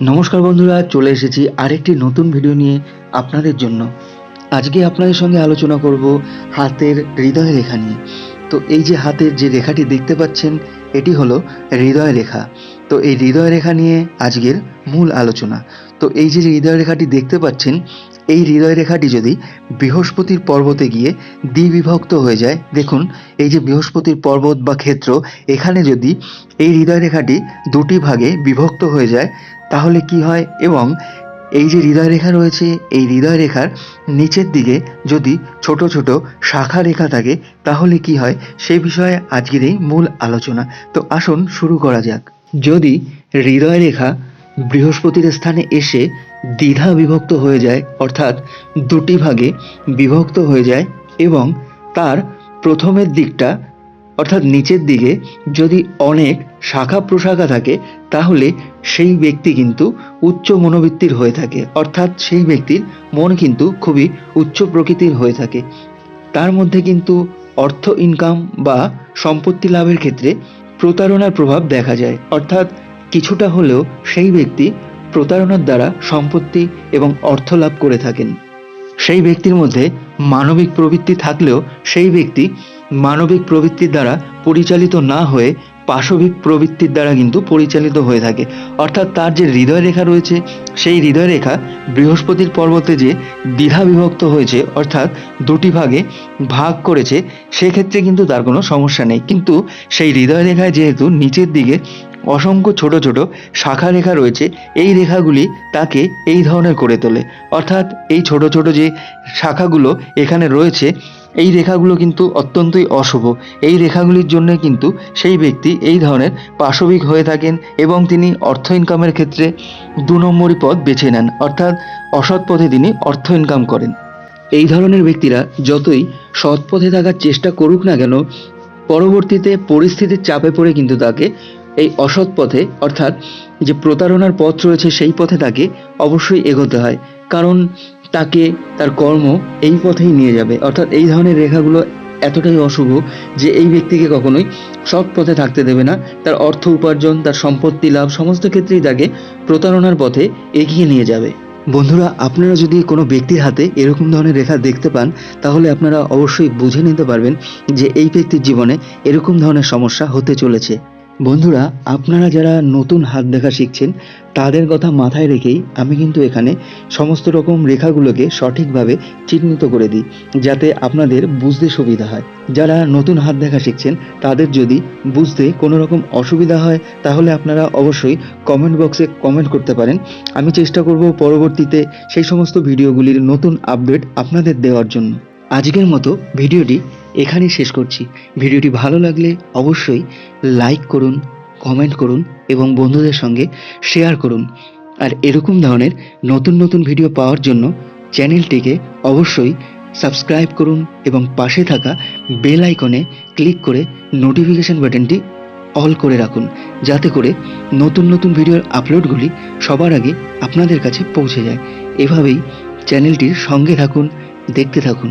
নমস্কার বন্ধুরা, চলে এসেছি আরেকটি নতুন ভিডিও নিয়ে আপনাদের জন্য। আজকে আপনাদের সঙ্গে আলোচনা করব হাতের হৃদয় রেখা নিয়ে। তো এই যে হাতের যে রেখাটি দেখতে পাচ্ছেন, এটি হলো হৃদয় রেখা। তো এই হৃদয় রেখা নিয়ে আজকের মূল আলোচনা। তো এই যে হৃদয় রেখাটি দেখতে পাচ্ছেন, এই হৃদয় রেখাটি যদি বৃহস্পতির পর্বতে গিয়ে দ্বিবিভক্ত হয়ে যায়, দেখুন, এই যে বৃহস্পতির পর্বত বা ক্ষেত্র, এখানে যদি এই হৃদয় রেখাটি দুটি ভাগে বিভক্ত হয়ে যায় তাহলে কি হয়? এবং এই যে হৃদয় রেখা রয়েছে, এই হৃদয় রেখার নিচের দিকে যদি ছোট ছোট শাখা রেখা থাকে, তাহলে কি হয়? সে বিষয়ে আজকের এই মূল আলোচনা। তো আসুন শুরু করা যাক। যদি হৃদয় রেখা বৃহস্পতির স্থানে এসে দ্বিধা বিভক্ত হয়ে যায়, অর্থাৎ দুটি ভাগে বিভক্ত হয়ে যায় এবং তার প্রথমের দিকটা অর্থাৎ নিচের দিকে যদি অনেক শাখা প্রশাখা থাকে, তাহলে সেই ব্যক্তি কিন্তু উচ্চ মনোবৃত্তির হয়ে থাকে। অর্থাৎ সেই ব্যক্তির মন কিন্তু খুবই উচ্চ প্রকৃতির হয়ে থাকে। তার মধ্যে কিন্তু অর্থ ইনকাম বা সম্পত্তি লাভের ক্ষেত্রে প্রতারণার প্রভাব দেখা যায়। অর্থাৎ কিছুটা হলেও সেই ব্যক্তি প্রতারণার দ্বারা সম্পত্তি এবং অর্থ লাভ করে থাকেন। সেই ব্যক্তির মধ্যে মানবিক প্রবৃত্তি থাকলেও সেই ব্যক্তি মানবিক প্রবৃত্তির দ্বারা পরিচালিত না হয়ে পাশবিক প্রবৃত্তির দ্বারা কিন্তু পরিচালিত হয়ে থাকে। অর্থাৎ তার যে হৃদয় রেখা রয়েছে, সেই হৃদয় রেখা বৃহস্পতির পর্বতে যে দ্বিধা বিভক্ত হয়েছে, অর্থাৎ দুটি ভাগে ভাগ করেছে, সেক্ষেত্রে কিন্তু তার কোনো সমস্যা নেই। কিন্তু সেই হৃদয় রেখায় যেহেতু নিচের দিকে অসংখ্য ছোট ছোট শাখা রেখা রয়েছে। এই রেখাগুলি তাকে এই ধরনের করে তোলে। অর্থাৎ এই ছোট ছোট যে শাখাগুলো এখানে রয়েছে, এই রেখাগুলো কিন্তু অত্যন্তই অশুভ। এই রেখাগুলির জন্য কিন্তু সেই ব্যক্তি এই ধরনের পাশবিক হয়ে থাকেন এবং তিনি অর্থ ইনকামের ক্ষেত্রে দু নম্বরই পথ বেছে নেন। অর্থাৎ অসৎ পথে তিনি অর্থ ইনকাম করেন। এই ধরনের ব্যক্তিরা যতই সৎ পথে থাকার চেষ্টা করুক না কেন, পরবর্তীতে পরিস্থিতির চাপে পড়ে কিন্তু তাকে এই অসৎ পথে, অর্থাৎ যে প্রতারণার পথ রয়েছে সেই পথে তাকে অবশ্যই এগোতে হয়। কারণ তাকে তার কর্ম এই পথেই নিয়ে যাবে। অর্থাৎ এই ধরনের রেখাগুলো এতটাই অশুভ যে এই ব্যক্তিকে কখনোই সৎ পথে থাকতে দেবে না। তার অর্থ উপার্জন, তার সম্পত্তি লাভ সমস্ত ক্ষেত্রেই তাকে প্রতারণার পথে এগিয়ে নিয়ে যাবে। বন্ধুরা, আপনারা যদি কোনো ব্যক্তির হাতে এরকম ধরনের রেখা দেখতে পান, তাহলে আপনারা অবশ্যই বুঝে নিতে পারবেন যে এই ব্যক্তির জীবনে এরকম ধরনের সমস্যা হতে চলেছে। বন্ধুরা, আপনারা যারা নতুন হাত দেখা শিখছেন, তাদের কথা মাথায় রেখেই আমি কিন্তু এখানে সমস্ত রকম রেখাগুলোকে সঠিকভাবে চিহ্নিত করে দিই, যাতে আপনাদের বুঝতে সুবিধা হয়। যারা নতুন হাত দেখা শিখছেন, তাদের যদি বুঝতে কোনো রকম অসুবিধা হয়, তাহলে আপনারা অবশ্যই কমেন্ট বক্সে কমেন্ট করতে পারেন। আমি চেষ্টা করব পরবর্তীতে সেই সমস্ত ভিডিওগুলির নতুন আপডেট আপনাদের দেওয়ার জন্য। আজকের মতো ভিডিওটি এখানেই শেষ করছি। ভিডিওটি ভালো লাগলে অবশ্যই লাইক করুন, কমেন্ট করুন এবং বন্ধুদের সঙ্গে শেয়ার করুন। আর এরকম ধরনের নতুন নতুন ভিডিও পাওয়ার জন্য চ্যানেলটিকে অবশ্যই সাবস্ক্রাইব করুন এবং পাশে থাকা বেল আইকনে ক্লিক করে নোটিফিকেশন বাটনটি অল করে রাখুন, যাতে করে নতুন নতুন ভিডিওর আপলোডগুলি সবার আগে আপনাদের কাছে পৌঁছে যায়। এভাবেই চ্যানেলটির সঙ্গে থাকুন, দেখতে থাকুন।